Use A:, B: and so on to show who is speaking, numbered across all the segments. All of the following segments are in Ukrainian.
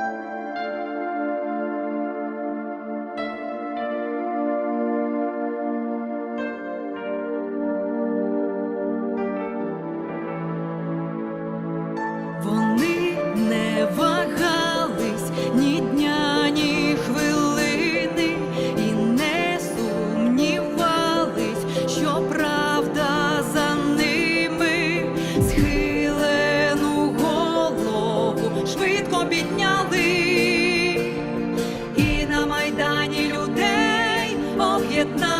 A: thank you швидко підняли, і на майдані людей об'єднали.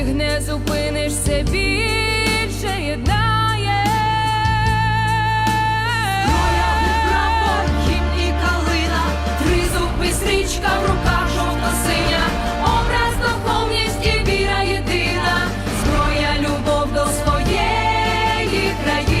B: їх не зупиниш, це більше єднає.
A: Прапор, гімн і калина, тризуб і стрічка в руках жовто-синя, образ духовність віра єдина, зброя любов до своєї країни.